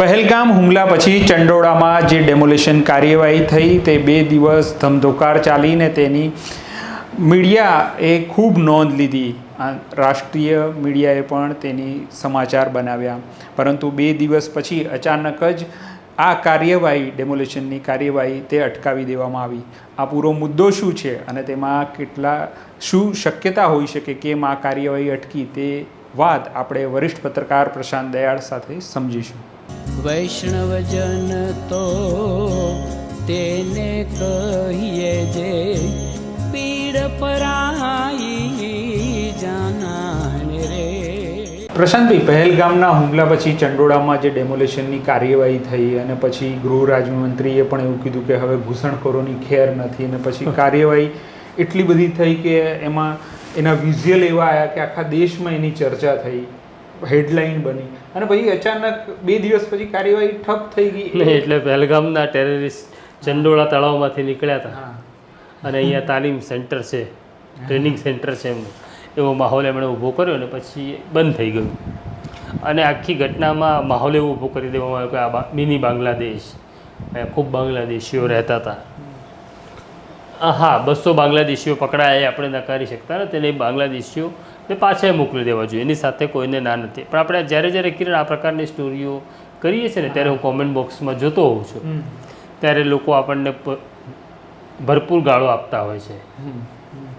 પહેલગામ હુમલા પછી ચંડોળામાં જે ડેમોલેશન કાર્યવાહી થઈ તે બે દિવસ ધમધોકાર ચાલીને તેની મીડિયાએ ખૂબ નોંધ લીધી. રાષ્ટ્રીય મીડિયાએ પણ તેની સમાચાર બનાવ્યા. પરંતુ બે દિવસ પછી અચાનક જ આ કાર્યવાહી ડેમોલેશનની કાર્યવાહી તે અટકાવી દેવામાં આવી. આ પૂરો મુદ્દો શું છે અને તેમાં કેટલા, શું શક્યતા હોઈ શકે કેમ આ કાર્યવાહી અટકી તે વાત આપણે વરિષ્ઠ પત્રકાર પ્રશાંત દયાળ સાથે સમજીશું. વૈષ્ણવજન તો તેને કહીએ જે પીડ પરાઈ જાનાને રે. પ્રશાંતભાઈ પહેલગામના હુમલા પછી ચંડોળામાં જે ડેમોલેશનની કાર્યવાહી થઈ અને પછી ગૃહ રાજ્યમંત્રીએ પણ એવું કીધું કે હવે ઘૂસણખોરોની ખેર નથી અને પછી કાર્યવાહી એટલી બધી થઈ કે એમાં એના વિઝ્યુઅલ એવા આવ્યા કે આખા દેશમાં એની ચર્ચા થઈ. હેડલાઇન બની. અને પછી અચાનક બે દિવસ પછી કાર્યવાહી ઠપ થઈ ગઈ. એટલે પહેલગામના ટેરરિસ્ટ ચંડોળા તળાવમાંથી નીકળ્યા હતા. અને અહીંયા તાલીમ સેન્ટર છે ટ્રેનિંગ સેન્ટર છે એમનું. એવો માહોલ એમણે ઊભો કર્યો અને પછી બંધ થઈ ગયું. અને આખી ઘટનામાં માહોલ એવો ઊભો કરી દેવામાં આવ્યો કે આ મિની બાંગ્લાદેશ. ખૂબ બાંગ્લાદેશીઓ રહેતા હતા. હા બસો બાંગ્લાદેશીઓ પકડાયા એ આપણે નકારી શકતા ને તેને બાંગ્લાદેશીઓ ને પાછા મોકલી દેવા જોઈએ. એની સાથે કોઈને ના નથી. પણ આપણે જ્યારે જ્યારે કિરણ આ પ્રકારની સ્ટોરીઓ કરીએ છીએ ને ત્યારે હું કોમેન્ટ બોક્સમાં જોતો હોઉં છું. ત્યારે લોકો આપણને ભરપૂર ગાળો આપતા હોય છે.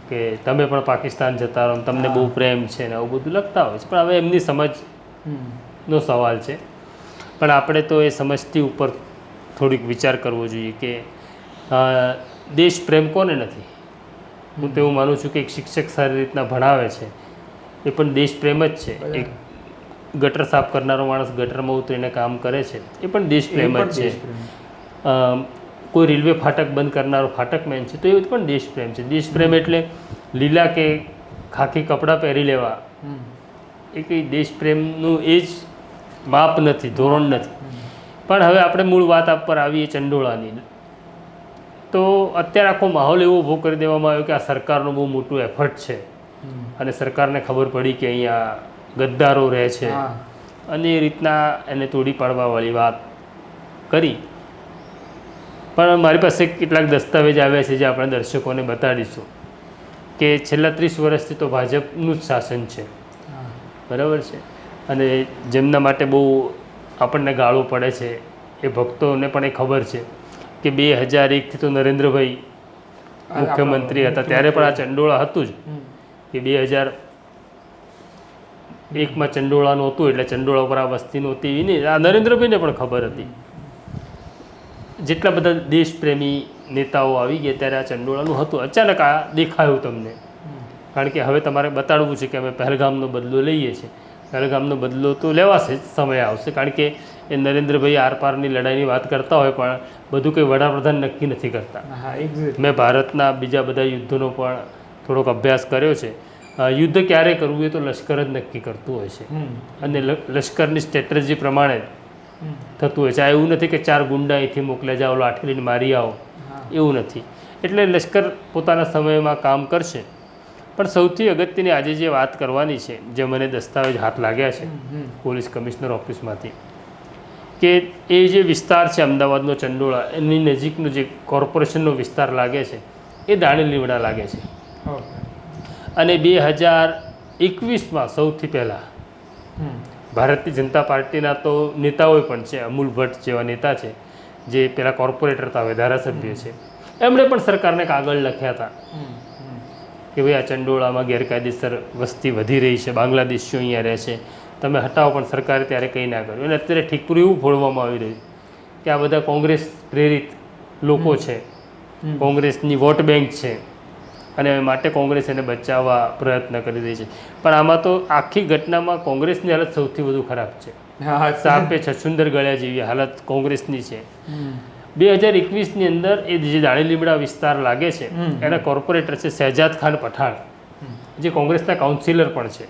કે તમે પણ પાકિસ્તાન જતા રહો તમને બહુ પ્રેમ છે ને આવું બધું લખતા હોય છે. પણ હવે એમની સમજનો. સવાલ છે. પણ આપણે તો એ સમજથી ઉપર થોડીક વિચાર કરવો જોઈએ કે દેશ પ્રેમ કોને નથી? હું તો એવું માનું છું કે એક શિક્ષક સારી રીતના ભણાવે છે. એ પણ દેશપ્રેમ જ છે. એક ગટર સાફ કરનારો માણસ ગટરમાં ઉતરીને કામ કરે છે. એ પણ દેશ એ પ્રેમ પણ જ છે કોઈ રેલવે ફાટક બંધ કરનારો ફાટકમેન છે તો એ પણ દેશપ્રેમ છે. દેશપ્રેમ એટલે લીલા કે ખાખી કપડાં પહેરી લેવા. એ કંઈ દેશપ્રેમનું એ જ માપ નથી ધોરણ નથી. પણ હવે આપણે મૂળ વાત આપ પર આવીએ ચંડોળાની. તો અત્યારે આખો માહોલ એવો ઊભો કરી દેવામાં આવ્યો કે આ સરકારનું બહુ મોટું એફર્ટ છે. અને સરકારને ખબર પડી કે અહીંયા ગદ્દારો રહે છે. અને એ રીતના એને તોડી પાડવાવાળી વાત કરી. પણ મારી પાસે કેટલાક દસ્તાવેજ આવ્યા છે જે આપણે દર્શકોને બતાડીશું. કે છેલ્લા ત્રીસ વર્ષથી તો ભાજપનું જ શાસન છે. બરાબર છે? અને જેમના માટે બહુ આપણને ગાળો પડે છે એ ભક્તોને પણ એ ખબર છે કે બે હજાર એકથી તો નરેન્દ્રભાઈ મુખ્યમંત્રી હતા. ત્યારે પણ આ ચંડોળા હતું જ. કે બે હજાર એકમાં ચંડોળાનું હતું એટલે ચંડોળા ઉપર આ વસ્તી નહોતી. એની આ નરેન્દ્રભાઈને પણ ખબર હતી. જેટલા બધા દેશપ્રેમી નેતાઓ આવી ગયા ત્યારે આ ચંડોળાનું હતું. અચાનક આ દેખાયું તમને. કારણ કે હવે તમારે બતાડવું છે કે અમે પહેલગામનો બદલો લઈએ છીએ. પહેલગામનો બદલો તો લેવાશે જ સમય આવશે. કારણ કે એ નરેન્દ્રભાઈ આરપારની લડાઈની વાત કરતા હોય પણ બધું કંઈ વડાપ્રધાન નક્કી નથી કરતા. હા મેં ભારતના બીજા બધા યુદ્ધોનો પણ થોડોક અભ્યાસ કર્યો છે. યુદ્ધ ક્યારે કરવું એ તો લશ્કર જ નક્કી કરતું હોય છે. અને લશ્કરની સ્ટ્રેટેજી પ્રમાણે થતું હોય છે. આ એવું નથી કે ચાર ગુંડા અહીંથી મોકલે જાઓ લાઠી લઈને મારી આવો. એવું નથી. એટલે લશ્કર પોતાના સમયમાં કામ કરશે. પણ સૌથી અગત્યની આજે જે વાત કરવાની છે જે મને દસ્તાવેજ હાથ લાગ્યા છે પોલીસ કમિશનર ઓફિસમાંથી કે એ જે વિસ્તાર છે અમદાવાદનો ચંડોળા એની નજીકનો જે કોર્પોરેશનનો વિસ્તાર લાગે છે એ દાણી લીમડા લાગે છે. અને બે હજાર એકવીસમાં સૌથી પહેલાં. ભારતીય જનતા પાર્ટીના તો નેતાઓ પણ છે અમૂલ ભટ્ટ જેવા નેતા છે જે પેલા કોર્પોરેટર હતા હવે ધારાસભ્ય છે. એમણે પણ સરકારને કાગળ લખ્યા હતા. કે ભાઈ આ ચંડોળામાં ગેરકાયદેસર વસ્તી વધી રહી છે બાંગ્લાદેશીઓ અહીંયા રહે છે તમે હટાવો પણ સરકારે ત્યારે કંઈ ના કર્યું. અને અત્યારે ઠીકપુર એવું ફોડવામાં આવી રહ્યું કે આ બધા કોંગ્રેસ પ્રેરિત લોકો છે. કોંગ્રેસની વોટ બેંક છે. અને માટે કોંગ્રેસ એને બચાવવા પ્રયત્ન કરી રહી છે. પણ આમાં તો આખી ઘટનામાં કોંગ્રેસની હાલત સૌથી વધુ ખરાબ છે. સાપે છછુંદર ગળ્યા જેવી હાલત કોંગ્રેસની છે. બે હજાર એકવીસની અંદર એ જે દાણી લીમડા વિસ્તાર લાગે છે એના કોર્પોરેટર છે શહેજાદ ખાન પઠાણ જે કોંગ્રેસના કાઉન્સિલર પણ છે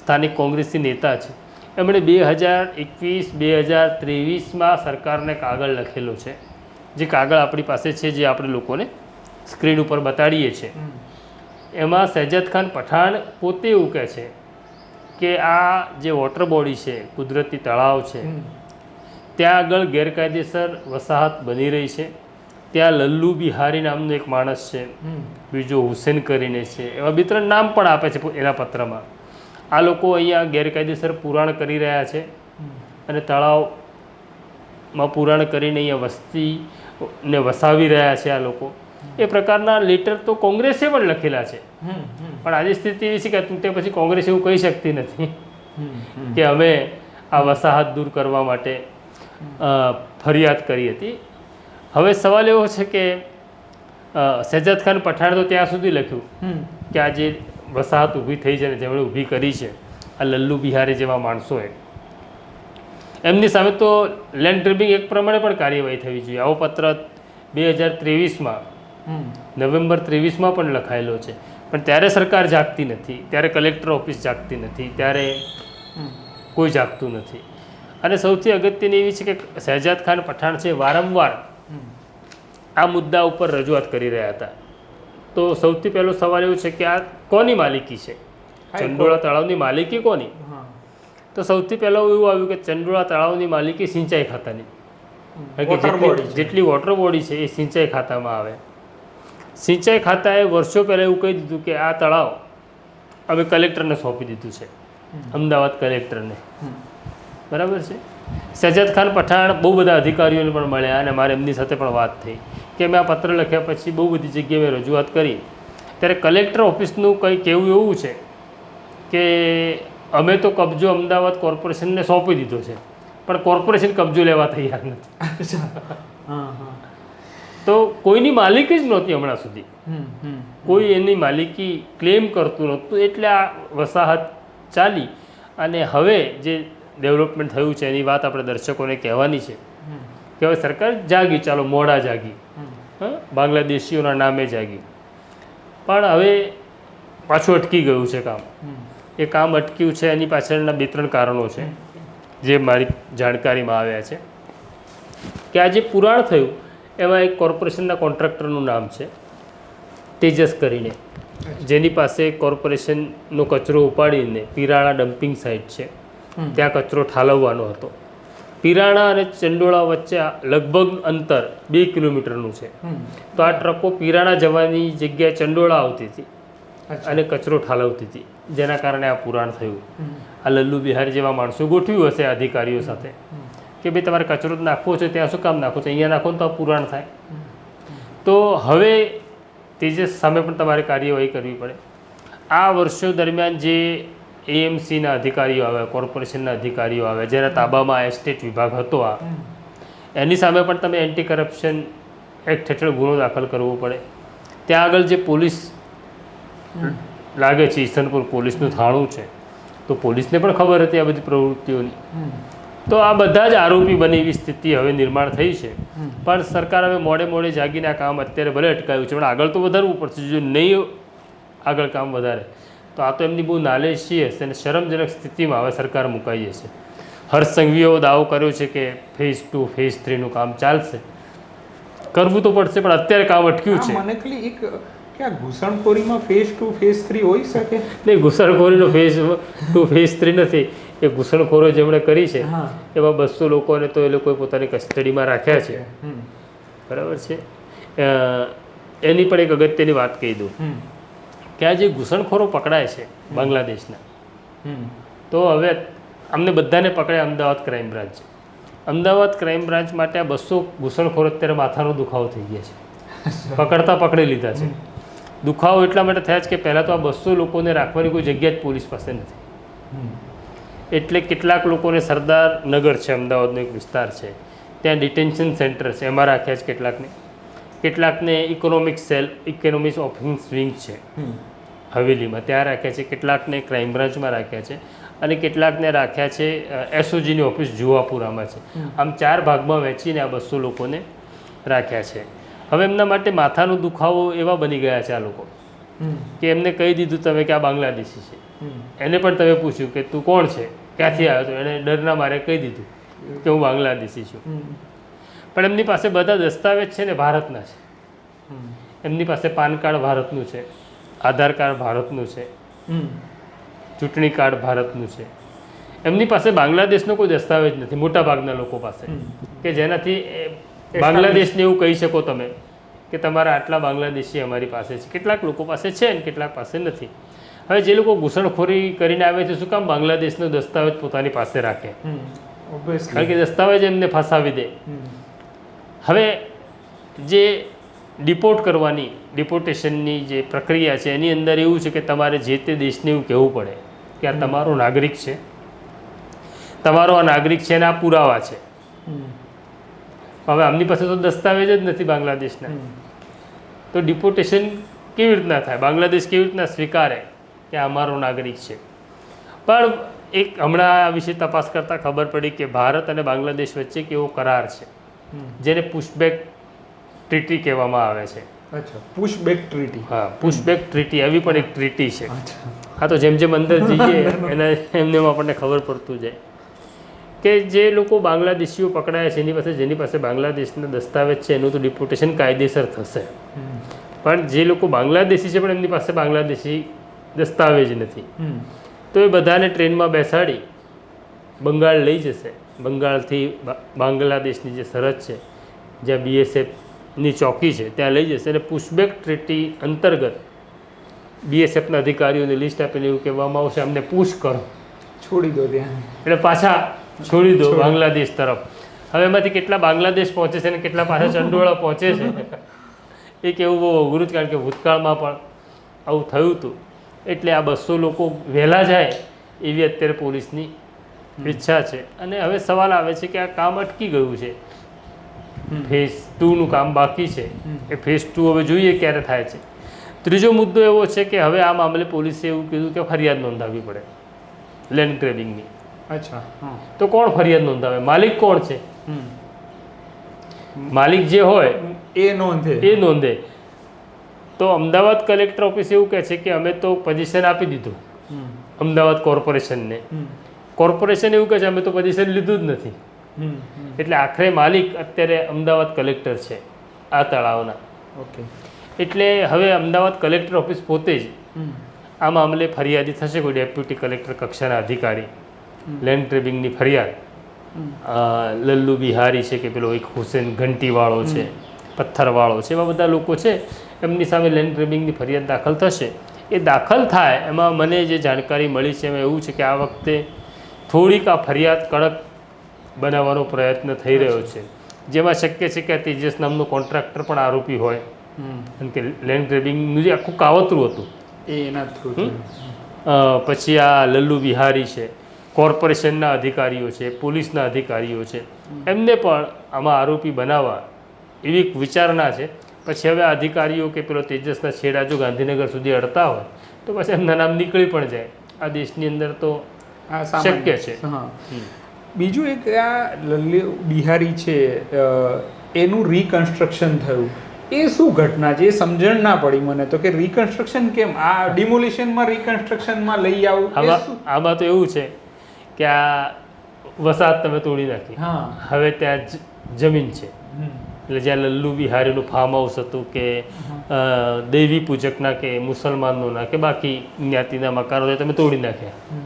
સ્થાનિક કોંગ્રેસી નેતા છે. એમણે બે હજાર એકવીસ બે હજાર ત્રેવીસમાં સરકારને કાગળ લખેલો છે. જે કાગળ આપણી પાસે છે જે આપણે લોકોને સ્ક્રીન ઉપર બતાડીએ છીએ એમાં સહેજદ ખાન પઠાણ પોતે એવું કહે છે કે આ જે વોટર બોડી છે કુદરતી તળાવ છે ત્યાં આગળ ગેરકાયદેસર વસાહત બની રહી છે. ત્યાં લલ્લુ બિહારી નામનો એક માણસ છે. બીજો હુસેન કરીને છે. એવા બે ત્રણ નામ પણ આપે છે એના પત્રમાં. આ લોકો અહીંયા ગેરકાયદેસર પુરાણ કરી રહ્યા છે. અને તળાવમાં પુરાણ કરીને અહીંયા વસ્તીને વસાવી રહ્યા છે આ લોકો. એ પ્રકારના લેટર તો કોંગ્રેસે પણ લખેલા છે. પણ આજે સ્થિતિ એવી છે કે તે પછી કોંગ્રેસ એવું કહી શકતી નથી. કે અમે આ વસાહત દૂર કરવા માટે ફરિયાદ કરી હતી. હવે સવાલ એવો છે કે શહેજાદ ખાન પઠાણ તો ત્યાં સુધી લખ્યું કે આ જે વસાહત ઊભી થઈ છે ને જેમણે ઊભી કરી છે આ લલ્લુ બિહારી જેવા માણસોએ. એમની સામે તો લેન્ડ ગ્રેબિંગ એક પ્રમાણે પણ કાર્યવાહી થવી જોઈએ. આવો પત્ર બે હજાર ત્રેવીસમાં નવેમ્બર ત્રેવીસમાં પણ લખાયેલો છે. પણ ત્યારે સરકાર જાગતી નથી ત્યારે કલેક્ટર ઓફિસ જાગતી નથી ત્યારે કોઈ જાગતું નથી. અને સૌથી અગત્યની એવી છે કે શહેજાદ ખાન પઠાણ છે વારંવાર આ મુદ્દા ઉપર રજૂઆત કરી રહ્યા હતા. તો સૌથી પહેલો સવાલ એવો છે કે આ કોની માલિકી છે? ચંડોળા તળાવની માલિકી કોની? તો સૌથી પહેલાં એવું આવ્યું કે ચંડોળા તળાવની માલિકી સિંચાઈ ખાતાની. જેટલી વોટર બોડી છે એ સિંચાઈ ખાતામાં આવે. સિંચાઈ ખાતાએ વર્ષો પહેલાં એવું કહી દીધું કે આ તળાવ અમે કલેક્ટરને સોંપી દીધું છે. અમદાવાદ કલેક્ટરને. બરાબર છે? સજ્જદ ખાન પઠાણ બહુ બધા અધિકારીઓને પણ મળ્યા અને મારે એમની સાથે પણ વાત થઈ કે મેં આ પત્ર લખ્યા પછી બહુ બધી જગ્યાએ મેં રજૂઆત કરી. ત્યારે કલેક્ટર ઓફિસનું કંઈ કહેવું એવું છે કે અમે તો કબજો અમદાવાદ કોર્પોરેશનને સોંપી દીધો છે. પણ કોર્પોરેશન કબજો લેવા તૈયાર નથી. તો કોઈની માલિકી જ નહોતી હમણાં સુધી. કોઈ એની માલિકી ક્લેમ કરતું નહોતું એટલે આ વસાહત ચાલી. અને હવે જે ડેવલપમેન્ટ થયું છે એની વાત આપણે દર્શકોને કહેવાની છે કે હવે સરકાર જાગી ચાલો મોડા જાગી. હા? બાંગ્લાદેશીઓના નામે જાગી પણ હવે પાછું અટકી ગયું છે કામ. એ કામ અટક્યું છે એની પાછળના બે ત્રણ કારણો છે જે મારી જાણકારીમાં આવ્યા છે. કે આ જે પુરાણ થયું એમાં એક કોર્પોરેશનના કોન્ટ્રાક્ટરનું નામ છે તેજસ કરીને. જેની પાસે કોર્પોરેશનનો કચરો ઉપાડીને પીરાણા ડમ્પિંગ સાઇટ છે. ત્યાં કચરો ઠાલવવાનો હતો. પીરાણા અને ચંડોળા વચ્ચે આ લગભગ અંતર બે કિલોમીટરનું છે. તો આ ટ્રકો પીરાણા જવાની જગ્યાએ ચંડોળા આવતી હતી અને કચરો ઠાલવતી હતી. જેના કારણે આ પુરાણ થયું. આ લલ્લુ બિહારી જેવા માણસો ગોઠવ્યું હશે અધિકારીઓ સાથે. કે ભાઈ તમારે કચરો નાખવો છે ત્યાં શું કામ નાખો છે? અહીંયા નાખો તો પુરાણ થાય. તો હવે તેજસ સામે પણ તમારે કાર્યવાહી કરવી પડે. આ વર્ષો દરમિયાન જે એએમસીના અધિકારીઓ આવે કોર્પોરેશનના અધિકારીઓ આવે જેના તાબામાં એસ્ટેટ વિભાગ હતો આ એની સામે પણ તમે એન્ટી કરપ્શન એક્ટ હેઠળ ગુનો દાખલ કરવો પડે. ત્યાં આગળ જે પોલીસ લાગે છે ઈસનપુર પોલીસનું થાણું છે તો પોલીસને પણ ખબર હતી આ બધી પ્રવૃત્તિઓની. તો આ બધા જ આરોપી બની એવી સ્થિતિ હવે નિર્માણ થઈ છે. પણ સરકાર હવે મોડે મોડે જાગીને આ કામ અત્યારે ભલે અટકાયું છે પણ આગળ તો વધારવું પડશે. જો નહીં આગળ કામ વધારે તો આ તો એમની બહુ નાલેશી હશે અને શરમજનક સ્થિતિમાં હવે સરકાર મુકાઈ જશે. હર્ષ સંઘવીઓ દાવો કર્યો છે કે ફેઝ ટુ ફેઝ થ્રીનું કામ ચાલશે. કરવું તો પડશે પણ અત્યારે કામ અટક્યું છે. મને ખાલી એક કે ઘૂસણખોરીમાં ફેઝ ટુ ફેઝ થ્રી હોઈ શકે? નહીં ઘૂસણખોરીનો ફેઝ ટુ ફેઝ થ્રી નથી. એ ઘૂસણખોરો જેમણે કરી છે એવા એમાં બસો લોકોને તો એ લોકોએ પોતાની કસ્ટડીમાં રાખ્યા છે. બરાબર છે? એની પણ એક અગત્યની વાત કહી દઉં. કે આ જે ઘૂસણખોરો પકડાય છે બાંગ્લાદેશના તો હવે અમને બધાને પકડે Ahmedabad crime branch. Ahmedabad crime branch માટે આ બસો ઘૂસણખોરો અત્યારે માથાનો દુખાવો થઈ ગયા છે. પકડતા પકડી લીધા છે. દુખાવો એટલા માટે થયા છે કે પહેલાં તો આ બસો લોકોને રાખવાની કોઈ જગ્યા જ પોલીસ પાસે નથી. એટલે કેટલાક લોકોને સરદાર નગર છે અમદાવાદનો એક વિસ્તાર છે. ત્યાં ડિટેન્શન સેન્ટર છે એમાં રાખ્યા છે કેટલાકને. કેટલાકને economic cell economics office wing છે. હવેલીમાં ત્યાં રાખ્યા છે કેટલાકને ક્રાઇમ બ્રાન્ચમાં રાખ્યા છે અને કેટલાકને રાખ્યા છે એસઓજીની ઓફિસ જુવાપુરામાં છે. આમ ચાર ભાગમાં વહેંચીને આ બસો લોકોને રાખ્યા છે. હવે એમના માટે માથાનો દુખાવો એવા બની ગયા છે આ લોકો. કે એમને કહી દીધું તમે કે આ બાંગ્લાદેશી છે. એને પણ તમે પૂછ્યું કે તું કોણ છે? ક્યાંથી આવ્યો તો? એણે ડરના મારે કહી દીધું કે હું બાંગ્લાદેશી છું. પણ એમની પાસે બધા દસ્તાવેજ છે ને ભારતના છે. એમની પાસે પાન કાર્ડ ભારતનું છે આધાર કાર્ડ ભારતનું છે ચૂંટણી કાર્ડ ભારતનું છે. એમની પાસે બાંગ્લાદેશનો કોઈ દસ્તાવેજ નથી મોટા ભાગના લોકો પાસે. કે જેનાથી બાંગ્લાદેશને એવું કહી શકો તમે કે તમારા આટલા બાંગ્લાદેશી અમારી પાસે છે. કેટલાક લોકો પાસે છે ને કેટલાક પાસે નથી. હવે જે લોકો ઘૂસણખોરી કરીને આવે છે શું કામ બાંગ્લાદેશનો દસ્તાવેજ પોતાની પાસે રાખે? કારણ કે દસ્તાવેજ એમને ફસાવી દે. હવે જે ડિપોર્ટ કરવાની ડિપોર્ટેશનની જે પ્રક્રિયા છે એની અંદર એવું છે કે તમારે જે તે દેશને એવું કહેવું પડે કે આ તમારો નાગરિક છે. તમારો આ નાગરિક છે અને આ પુરાવા છે. હવે આમની પાસે તો દસ્તાવેજ જ નથી બાંગ્લાદેશના. તો ડિપોર્ટેશન કેવી રીતના થાય? બાંગ્લાદેશ કેવી રીતના સ્વીકારે? કે અમારો નાગરિક છે. પણ એક હમણાં આ વિશે તપાસ કરતાં ખબર પડી કે ભારત અને બાંગ્લાદેશ વચ્ચે કેવો કરાર છે. જેને પુશબેક ટ્રીટી કહેવામાં આવે છે. અચ્છા પુશબેક ટ્રીટી. હા પુશબેક ટ્રીટી આવી પણ એક ટ્રીટી છે. હા તો જેમ જેમ અંદર જઈએ એના એમને એમ આપણને ખબર પડતું જાય. કે જે લોકો બાંગ્લાદેશીઓ પકડાયા છે એની પાસે જેની પાસે બાંગ્લાદેશના દસ્તાવેજ છે એનું તો ડિપોટેશન કાયદેસર થશે. પણ જે લોકો બાંગ્લાદેશી છે પણ એમની પાસે બાંગ્લાદેશી દસ્તાવેજ નથી. તો એ બધાને ટ્રેનમાં બેસાડી બંગાળ લઈ જશે. બંગાળથી બાંગ્લાદેશની જે સરહદ છે જ્યાં બીએસએફની ચોકી છે ત્યાં લઈ જશે અને પુશબેક ટ્રીટી અંતર્ગત બીએસએફના અધિકારીઓને લિસ્ટ આપીને એવું કહેવામાં આવશે અમને પુશ કરો. છોડી દો ત્યાં. એટલે પાછા છોડી દો બાંગ્લાદેશ તરફ. હવે એમાંથી કેટલા બાંગ્લાદેશ પહોંચે છે અને કેટલા પાછા ચંડોળા પહોંચે છે? એ કેવું બહુ અઘરું જ કારણ કે ભૂતકાળમાં પણ આવું થયું હતું. એટલે આ બસો લોકો વહેલા જાય એવી અત્યારે પોલીસની ઈચ્છા છે. અને હવે સવાલ આવે છે કે આ કામ અટકી ગયું છે. ફેઝ ટુનું કામ બાકી છે. એ ફેઝ ટુ હવે જોઈએ ક્યારે થાય છે. ત્રીજો મુદ્દો એવો છે કે હવે આ મામલે પોલીસે એવું કીધું કે ફરિયાદ નોંધાવવી પડે. લેન્ડ ગ્રેબિંગની. અચ્છા હા. તો કોણ ફરિયાદ નોંધાવે? માલિક કોણ છે? હમ. માલિક જે હોય એ નોંધે. એ નોંધે. તો અમદાવાદ કલેક્ટર ઓફિસ એવું કહે છે કે અમે તો પોઝિશન આપી દીધું. અમદાવાદ કોર્પોરેશનને. કોર્પોરેશન એવું કહે છે અમે તો પોઝિશન લીધું જ નથી. એટલે આખરે માલિક અત્યારે અમદાવાદ કલેક્ટર છે આ તળાવના. ઓકે. એટલે હવે અમદાવાદ કલેક્ટર ઓફિસ પોતે જ. આ મામલે ફરિયાદી થશે કોઈ ડેપ્યુટી કલેક્ટર કક્ષાના અધિકારી. લેન્ડ ટ્રેબિંગની ફરિયાદ. લલ્લુ બિહારી છે કે પેલો એક હુસેન ઘંટીવાળો છે પથ્થરવાળો છે એવા બધા લોકો છે. એમની સામે લેન્ડ ગ્રેબિંગની ફરિયાદ દાખલ થશે. એ દાખલ થાય એમાં મને જે જાણકારી મળી છે એમાં એવું છે કે આ વખતે થોડીક આ ફરિયાદ કડક બનાવવાનો પ્રયત્ન થઈ રહ્યો છે. જેમાં શક્ય છે કે તેજસ નામનો કોન્ટ્રાક્ટર પણ આરોપી હોય. કારણ કે લેન્ડ ગ્રેબિંગનું જે આખું કાવતરું હતું. એ એના થ્રુ પછી આ લલ્લુ બિહારી છે કોર્પોરેશનના અધિકારીઓ છે પોલીસના અધિકારીઓ છે. એમને પણ આમાં આરોપી બનાવવા એવી વિચારણા છે પછી હવે અધિકારીઓ કે પેલો તેજસના છેડા જો ગાંધીનગર સુધી અડતા હોય તો પછી એમના નામ નીકળી પણ જાય. આ દેશની અંદર તો આ શક્ય છે. હા. બીજું એક આ લલ્લુ બિહારી છે એનું રિકન્સ્ટ્રક્શન થયું. એ શું ઘટના છે? એ સમજણ ના પડી મને તો કે રિકન્સ્ટ્રક્શન કેમ? આ ડિમોલિશનમાં રિકન્સ્ટ્રક્શનમાં લઈ આવું આમાં આમાં તો એવું છે કે આ વસાહત તમે તોડી નાખી. હા. હવે ત્યાં જમીન છે. એટલે જ્યાં લલ્લુ બિહારીનું ફાર્મ હાઉસ હતું કે દેવી પૂજકના કે મુસલમાનોના કે બાકી જ્ઞાતિના મકાનો તમે તોડી નાખ્યા.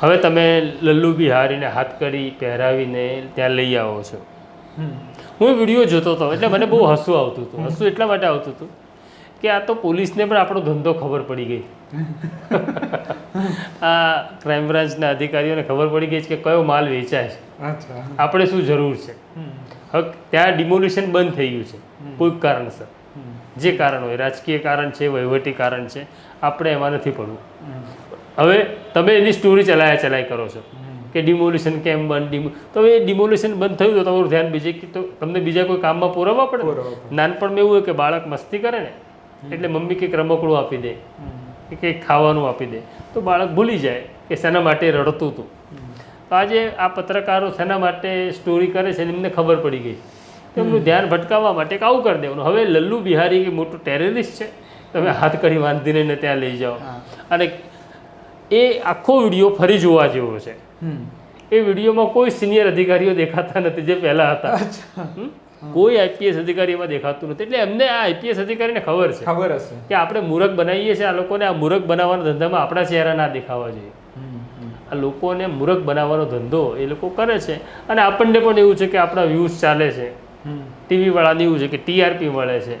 હવે તમે લલ્લુ બિહારીને હાથ કરી પહેરાવીને ત્યાં લઈ આવો છો. હું વીડિયો જોતો હતો એટલે મને બહુ હસવું આવતું હતું. હસવું એટલા માટે આવતું હતું કે આ તો પોલીસને પણ આપણો ધંધો ખબર પડી ગઈ. આ ક્રાઇમ બ્રાન્ચના અધિકારીઓને ખબર પડી ગઈ છે કે કયો માલ વેચાય છે. આપણે શું જરૂર છે? હવે ત્યાં ડિમોલિશન બંધ થઈ ગયું છે. કોઈ કોઈક કારણસર જે કારણ હોય રાજકીય કારણ છે વહીવટી કારણ છે આપણે એમાં નથી પડવું. હવે તમે એની સ્ટોરી ચલાયા ચલાય કરો છો. કે ડિમોલિશન કેમ બંધ ડિમો? તો એ ડિમોલિશન બંધ થયું તો તમારું ધ્યાન બીજે કે તો તમને બીજા કોઈ કામમાં પુરાવવા પડે? નાનપણમાં એવું હોય કે બાળક મસ્તી કરે ને એટલે મમ્મી કંઈક રમકડું આપી દે કે કંઈક ખાવાનું આપી દે. તો બાળક ભૂલી જાય કે શેના માટે રડતું હતું. તો આજે આ પત્રકારો શેના માટે સ્ટોરી કરે છે એમને ખબર પડી ગઈ. તો એમનું ધ્યાન ભટકાવવા માટે એક આવું કરી દેવાનું. હવે લલ્લુ બિહારી કે મોટું ટેરરિસ્ટ છે. તમે હાથકડી બાંધીને એને ત્યાં લઈ જાઓ. અને એ આખો વીડિયો ફરી જોવા જેવો છે. એ વિડીયોમાં કોઈ સિનિયર અધિકારીઓ દેખાતા નથી જે પહેલાં હતા? કોઈ આઈપીએસ અધિકારી એમાં દેખાતું નથી. એટલે એમને આ આઈપીએસ અધિકારીને ખબર છે ખબર હશે. કે આપણે મૂરખ બનાવીએ છીએ. આ લોકોને આ મૂરખ બનાવવાના ધંધામાં આપણા ચહેરા ના દેખાવા જોઈએ. આ લોકોને મૂરખ બનાવવાનો ધંધો એ લોકો કરે છે. અને આપણને પણ એવું છે કે આપણા વ્યૂઝ ચાલે છે. ટીવીવાળાને ટીવી વાળાને એવું છે કે ટીઆરપી મળે છે.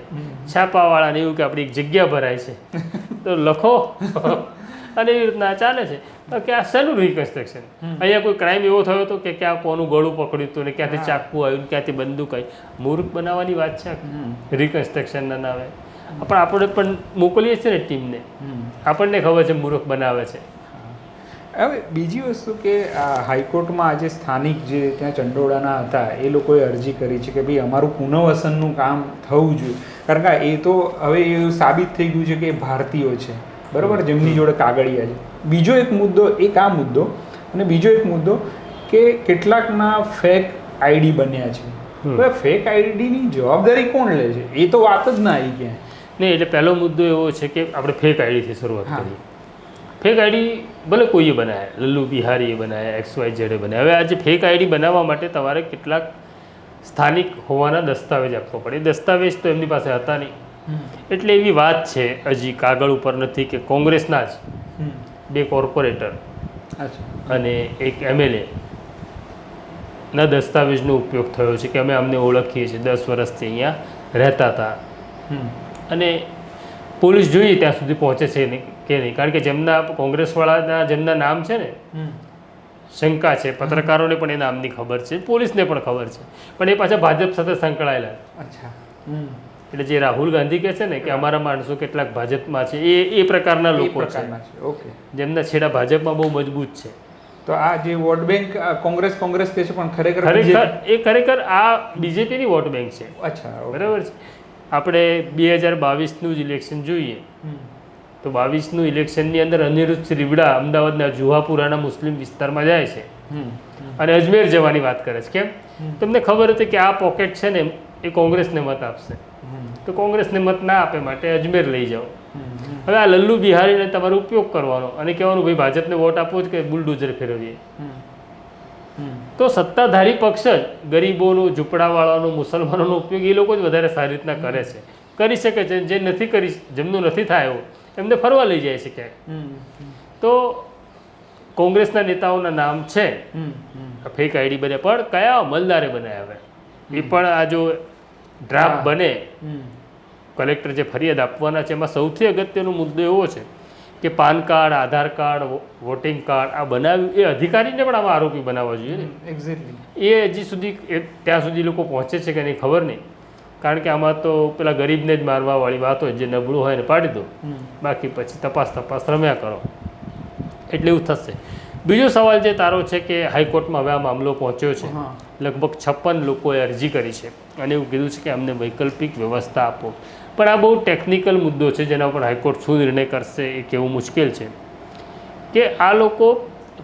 છાપાવાળાને એવું કે આપણી એક જગ્યા ભરાય છે. તો લખો. અને એવી રીતના ચાલે છે. કે આ શેનું રિકન્સ્ટ્રક્શન અહીંયા કોઈ ક્રાઇમ એવો થયો હતો કે ક્યાં કોનું ગળું પકડ્યું હતું ને ક્યાંથી ચાકુ આવ્યું ક્યાંથી બંદૂક આવી. મૂર્ખ બનાવવાની વાત છે. રિકન્સ્ટ્રક્શનના નામે. પણ આપણે પણ મોકલીએ છીએ ને ટીમને. આપણને ખબર છે મૂર્ખ બનાવે છે. હવે બીજી વસ્તુ કે આ હાઈકોર્ટમાં આજે સ્થાનિક જે ત્યાં ચંડોળાના હતા એ લોકોએ અરજી કરી છે કે ભાઈ અમારું પુનઃવસનનું કામ થવું જોઈએ. કારણ કે એ તો હવે એવું સાબિત થઈ ગયું છે કે એ ભારતીયો છે. બરાબર? જેમની જોડે કાગળિયા છે. બીજો એક મુદ્દો એક આ મુદ્દો અને બીજો એક મુદ્દો કે કેટલાકના ફેક આઈડી બન્યા છે. હવે ફેક આઈડીની જવાબદારી કોણ લે છે? એ તો વાત જ ના આવી ક્યાંય. નહીં એટલે પહેલો મુદ્દો એવો છે કે આપણે ફેક આઈડીથી શરૂઆત. કરીએ. ફેક આઈડી ભલે કોઈએ બનાવ્યા લલ્લુ બિહારીએ બનાવ્યા એક્સ વાય ઝેડે બનાવ્યા હવે આજે ફેક આઈડી બનાવવા માટે તમારે કેટલાક સ્થાનિક હોવાના દસ્તાવેજ આપવો પડે. એ દસ્તાવેજ તો એમની પાસે હતા નહીં. એટલે એવી વાત છે હજી કાગળ ઉપર નથી કે કોંગ્રેસના જ. બે કોર્પોરેટર અને એક એમએલએ ના દસ્તાવેજનો ઉપયોગ થયો છે કે અમે અમને ઓળખીએ છીએ. દસ વર્ષથી અહીંયા રહેતા હતા. અને પોલીસ જોઈએ ત્યાં સુધી પહોંચે છે નહીં કે નહીં? કારણ કે જેમના કોંગ્રેસવાળાના જેમના નામ છે ને શંકા છે. પત્રકારોને પણ એ નામની ખબર છે. પોલીસને પણ ખબર છે. પણ એ પાછા ભાજપ સાથે સંકળાયેલા અચ્છા. એટલે જે રાહુલ ગાંધી કહે છે ને કે અમારા માણસો કેટલાક ભાજપમાં છે એ એ પ્રકારના લોકો છે. ઓકે. જેમના છેડા ભાજપમાં બહુ મજબૂત છે. તો આ જે વોટ બેંક આ કોંગ્રેસ કોંગ્રેસ કે છે પણ ખરેખર ખરેખર એ ખરેખર આ બીજેપીની વોટ બેંક છે. અચ્છા બરાબર છે. આપણે બે હજાર બાવીસનું જ ઇલેક્શન જોઈએ. તો બાવીસનું ઇલેક્શનની અંદર અનિરુદ્ધ શ્રીવડા અમદાવાદના જુહાપુરાના મુસ્લિમ વિસ્તારમાં જાય છે. અને અજમેર જવાની વાત કરે છે. કેમ? તમને ખબર હતી કે આ પોકેટ છે ને એ કોંગ્રેસને મત આપશે. તો કોંગ્રેસને મત ના આપે માટે અજમેર લઈ જાઓ. હવે આ લલ્લુ બિહારીને તમારો ઉપયોગ કરવાનો અને કહેવાનું ભાઈ ભાજપને વોટ આપવો જ કે બુલડોઝર ફેરવીએ. તો સત્તાધારી પક્ષ જ ગરીબોનું ઝૂંપડાવાળાનો મુસલમાનોનો ઉપયોગ એ લોકો જ વધારે સારી રીતના કરે છે. કરી શકે છે જે નથી કરી જેમનું નથી થાય એમને ફરવા લઈ જાય છે ક્યાંક તો કોંગ્રેસના નેતાઓના નામ છે. ફેક આઈડી બને પણ કયા અમલદારે બનાવ્યા હવે? એ પણ આ જો ડ્રાફ્ટ બને. કલેક્ટર જે ફરિયાદ આપવાના છે એમાં સૌથી અગત્યનો મુદ્દો એવો છે કે PAN card Aadhaar card voting card આ બનાવ્યું એ અધિકારીને પણ આમાં આરોપી બનાવવા જોઈએ ને. એક્ઝેક્ટલી એ હજી સુધી ત્યાં સુધી લોકો પહોંચે છે કે નહીં ખબર નહીં. કારણ કે આમાં તો પેલા ગરીબને જ મારવાવાળી વાત હોય જે નબળું હોય ને પાડી દો. બાકી પછી તપાસ તપાસ રમ્યા કરો. એટલે એવું થશે. બીજો સવાલ જે તારો છે કે હાઈકોર્ટમાં હવે આ મામલો પહોંચ્યો છે. લગભગ છપ્પન લોકોએ અરજી કરી છે. અને એવું કીધું છે કે અમને વૈકલ્પિક વ્યવસ્થા આપો. પણ આ બહુ ટેકનિકલ મુદ્દો છે જેના ઉપર હાઈકોર્ટ શું નિર્ણય કરશે એ કહેવું મુશ્કેલ છે. કે આ લોકો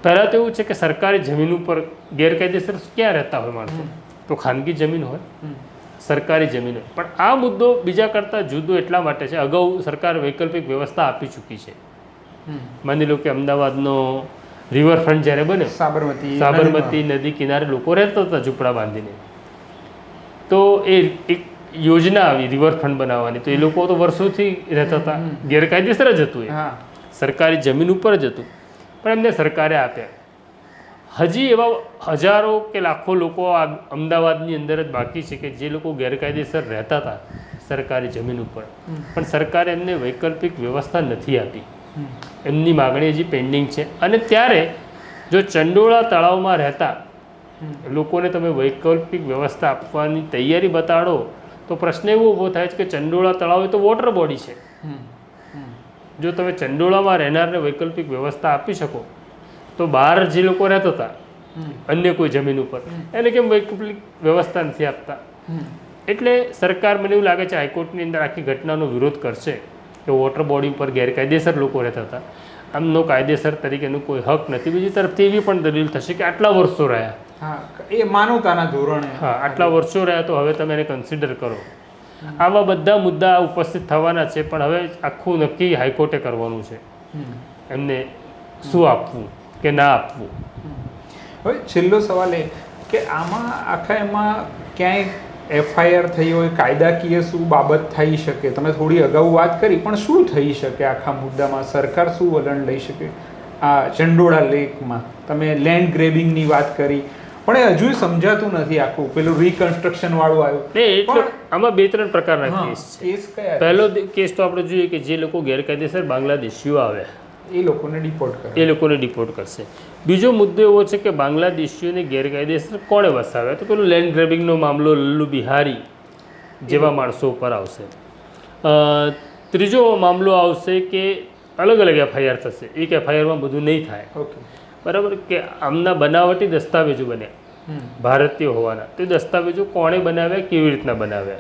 પહેલાં તો એવું છે કે સરકારી જમીન ઉપર ગેરકાયદેસર ક્યાં રહેતા હોય માણસો? તો ખાનગી જમીન હોય સરકારી જમીન હોય. પણ આ મુદ્દો બીજા કરતાં જુદો એટલા માટે છે અગાઉ સરકાર વૈકલ્પિક વ્યવસ્થા આપી ચૂકી છે. માની લો કે અમદાવાદનો રિવરફ્રન્ટ જ્યારે બન્યો સાબરમતી સાબરમતી નદી કિનારે લોકો રહેતા હતા ઝૂંપડા બાંધીને તો એ એક યોજના આવી રિવરફ્રન્ટ બનાવવાની. તો એ લોકો તો વર્ષોથી રહેતા હતા. ગેરકાયદેસર જ હતું એ. હા. સરકારી જમીન ઉપર જ હતું. પણ એમને સરકારે આપ્યા. હજી એવા હજારો કે લાખો લોકો આ અમદાવાદની અંદર જ બાકી છે કે જે લોકો ગેરકાયદેસર રહેતા હતા સરકારી જમીન ઉપર. પણ સરકારે એમને વૈકલ્પિક વ્યવસ્થા નથી આપી. એમની માગણી હજી પેન્ડિંગ છે. અને ત્યારે જો ચંડોળા તળાવમાં રહેતા લોકોને તમે વૈકલ્પિક વ્યવસ્થા આપવાની તૈયારી બતાડો તો પ્રશ્ન એવો ઊભો થાય છે કે ચંડોળા તળાવ એ તો વોટર બોડી છે. જો તમે ચંડોળામાં રહેનારને વૈકલ્પિક વ્યવસ્થા આપી શકો તો બહાર જે લોકો રહેતા હતા અન્ય કોઈ જમીન ઉપર એને કેમ વૈકલ્પિક વ્યવસ્થા નથી આપતા? એટલે સરકાર મને એવું લાગે છે હાઈકોર્ટની અંદર આખી ઘટનાનો વિરોધ કરશે કે વોટર બોડી ઉપર ગેરકાયદેસર લોકો રહેતા હતા. આમનો કાયદેસર તરીકેનો કોઈ હક નથી. બીજી તરફથી એવી પણ દલીલ થશે કે આટલા વર્ષો રહ્યા. હા એ માનવતાના ધોરણે. હા આટલા વર્ષો રહ્યા તો હવે તમે એને કન્સિડર કરો. આવા બધા મુદ્દા ઉપસ્થિત થવાના છે પણ હવે આખું નક્કી હાઈકોર્ટે કરવાનું છે. એમને શું આપવું કે ના આપવું? હવે છેલ્લો સવાલ એ કે આમાં આખા એમાં ક્યાંય એફઆઈઆર થઈ હોય કાયદાકીય શું બાબત થઈ શકે? તમે થોડી અગાઉ વાત કરી પણ શું થઈ શકે આખા મુદ્દામાં? સરકાર શું વલણ લઈ શકે? આ ચંડોળા લેકમાં તમે લેન્ડ ગ્રેબિંગની વાત કરી પણ એ હજુ સમજાતું નથી આખું. પેલું રિકન્સ્ટ્રક્શન વાળું આવ્યું. ને એટલે આમાં બે ત્રણ પ્રકારના કેસ છે. પહેલો કેસ તો આપણે જોઈએ કે જે લોકો ગેરકાયદેસર બાંગ્લાદેશીઓ આવ્યા એ લોકોને ડિપોર્ટ કરે. એ લોકોને ડિપોર્ટ કરશે. બીજો મુદ્દો એવો છે કે બાંગ્લાદેશીઓને ગેરકાયદેસર કોણે વસાવ્યા તો પેલું લેન્ડ ગ્રેબિંગનો મામલો લલ્લુ બિહારી જેવા માણસો ઉપર આવશે. ત્રીજો મામલો આવશે કે અલગ અલગ એફઆઈઆર થશે. એક એફઆઈઆરમાં બધું નહીં થાય. ઓકે બરાબર કે આમના બનાવટી દસ્તાવેજો બન્યા. ભારતીય હોવાના. તે દસ્તાવેજો કોણે બનાવ્યા કેવી રીતના બનાવ્યા?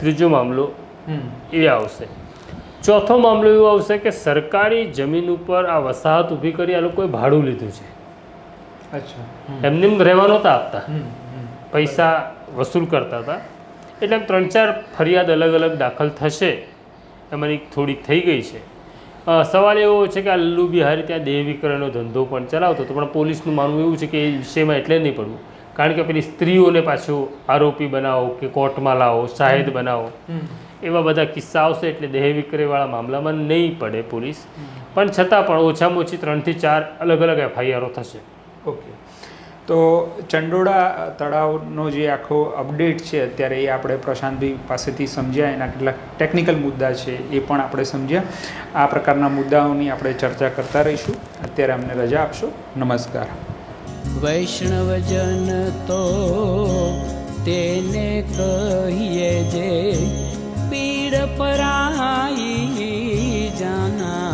ત્રીજો મામલો એ આવશે. ચોથો મામલો એવો આવશે કે સરકારી જમીન ઉપર આ વસાહત ઊભી કરી આ લોકોએ ભાડું લીધું છે. અચ્છા. એમને એમ રહેવા નહોતા આપતા. પૈસા વસૂલ કરતા હતા. એટલે ત્રણ ચાર ફરિયાદ અલગ અલગ દાખલ થશે. એમાંની થોડીક થઈ ગઈ છે. સવાલ એવો છે કે આ લલ્લુ બિહારી ત્યાં દેહ વિક્રયનો ધંધો પણ ચલાવતો હતો પણ પોલીસનું માનવું એવું છે કે એ વિષયમાં એટલે નહીં પડવું. કારણ કે પેલી સ્ત્રીઓને પાછું આરોપી બનાવો કે કોર્ટમાં લાવો શાહેદ બનાવો. એવા બધા કિસ્સા આવશે એટલે દેહ વિક્રયવાળા મામલામાં નહીં પડે પોલીસ. પણ છતાં પણ ઓછામાં ઓછી ત્રણથી ચાર અલગ અલગ એફઆઈઆરો થશે. ઓકે. તો ચંડોળા તળાવનો જે આખો અપડેટ છે, અત્યારે એ આપણે પ્રશાંતભાઈ પાસેથી સમજ્યા. એના કેટલાક ટેકનિકલ મુદ્દા છે, એ પણ આપણે સમજ્યા. આ પ્રકારના મુદ્દાઓની આપણે ચર્ચા કરતા રહીશું. અત્યારે અમને રજા આપશો. નમસ્કાર. વૈષ્ણવજન તો તેને કહીએ જે, પીડ પરાઈ જાના